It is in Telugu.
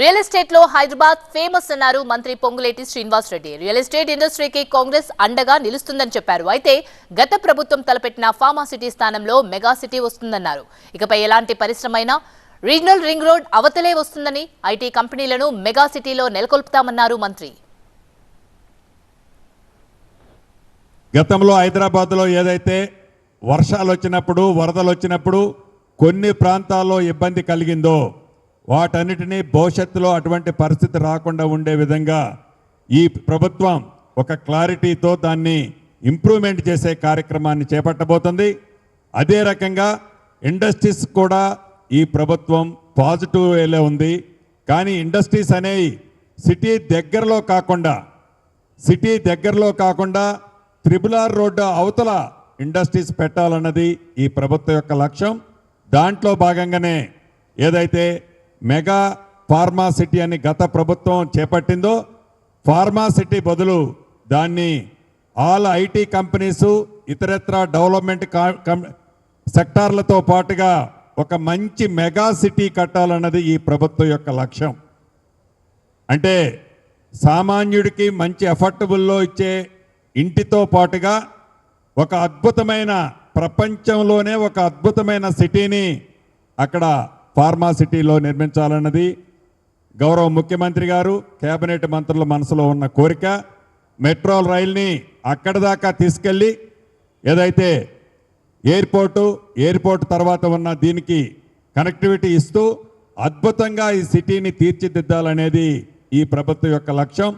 రియల్ ఎస్టేట్లో హైదరాబాద్ ఫేమస్ అన్నారు మంత్రి పొంగులేటి శ్రీనివాస్ రెడ్డి రియల్ ఎస్టేట్ ఇండస్ట్రీకి కాంగ్రెస్ అండగా నిలుస్తుందని చెప్పారు. అయితే గత ప్రభుత్వం తలపెట్టిన ఫార్మా సిటీ స్థానంలో మెగా సిటీ వస్తుందన్నారు. ఇకపై ఎలాంటి పరిశ్రమైనా రీజనల్ రింగ్ రోడ్ అవతలే వస్తుందని ఐటీ కంపెనీలను మెగా సిటీలో నెలకొల్పుతామన్నారు మంత్రి. గతంలో హైదరాబాద్లో ఏదైతే వర్షాలు వచ్చినప్పుడు వరదలు వచ్చినప్పుడు కొన్ని ప్రాంతాల్లో ఇబ్బంది కలిగిందో వాటన్నిటినీ భవిష్యత్తులో అటువంటి పరిస్థితి రాకుండా ఉండే విధంగా ఈ ప్రభుత్వం ఒక క్లారిటీతో దాన్ని ఇంప్రూవ్మెంట్ చేసే కార్యక్రమాన్ని చేపట్టబోతుంది. అదే రకంగా ఇండస్ట్రీస్ కూడా ఈ ప్రభుత్వం పాజిటివ్ వేలో ఉంది. కానీ ఇండస్ట్రీస్ అనేవి సిటీ దగ్గరలో కాకుండా సిటీ దగ్గరలో కాకుండా త్రిబుల్ ఆర్ రోడ్డు అవతల ఇండస్ట్రీస్ పెట్టాలన్నది ఈ ప్రభుత్వం యొక్క లక్ష్యం. దాంట్లో భాగంగానే ఏదైతే మెగా ఫార్మా సిటీ అని గత ప్రభుత్వం చేపట్టిందో ఫార్మా సిటీ బదులు దాన్ని ఆల్ ఐటీ కంపెనీసు ఇతరత్ర డెవలప్మెంట్ సెక్టార్లతో పాటుగా ఒక మంచి మెగా సిటీ కట్టాలన్నది ఈ ప్రభుత్వం యొక్క లక్ష్యం. అంటే సామాన్యుడికి మంచి అఫోర్డబుల్లో ఇచ్చే ఇంటితో పాటుగా ఒక అద్భుతమైన ప్రపంచంలోనే ఒక అద్భుతమైన సిటీని అక్కడ ఫార్మా సిటీలో నిర్మించాలన్నది గౌరవ ముఖ్యమంత్రి గారు కేబినెట్ మంత్రుల మనసులో ఉన్న కోరిక. మెట్రో రైల్ని అక్కడి దాకా తీసుకెళ్ళి ఏదైతే ఎయిర్పోర్టు ఎయిర్పోర్ట్ తర్వాత ఉన్న దీనికి కనెక్టివిటీ ఇస్తూ అద్భుతంగా ఈ సిటీని తీర్చిదిద్దాలనేది ఈ ప్రభుత్వం యొక్క లక్ష్యం.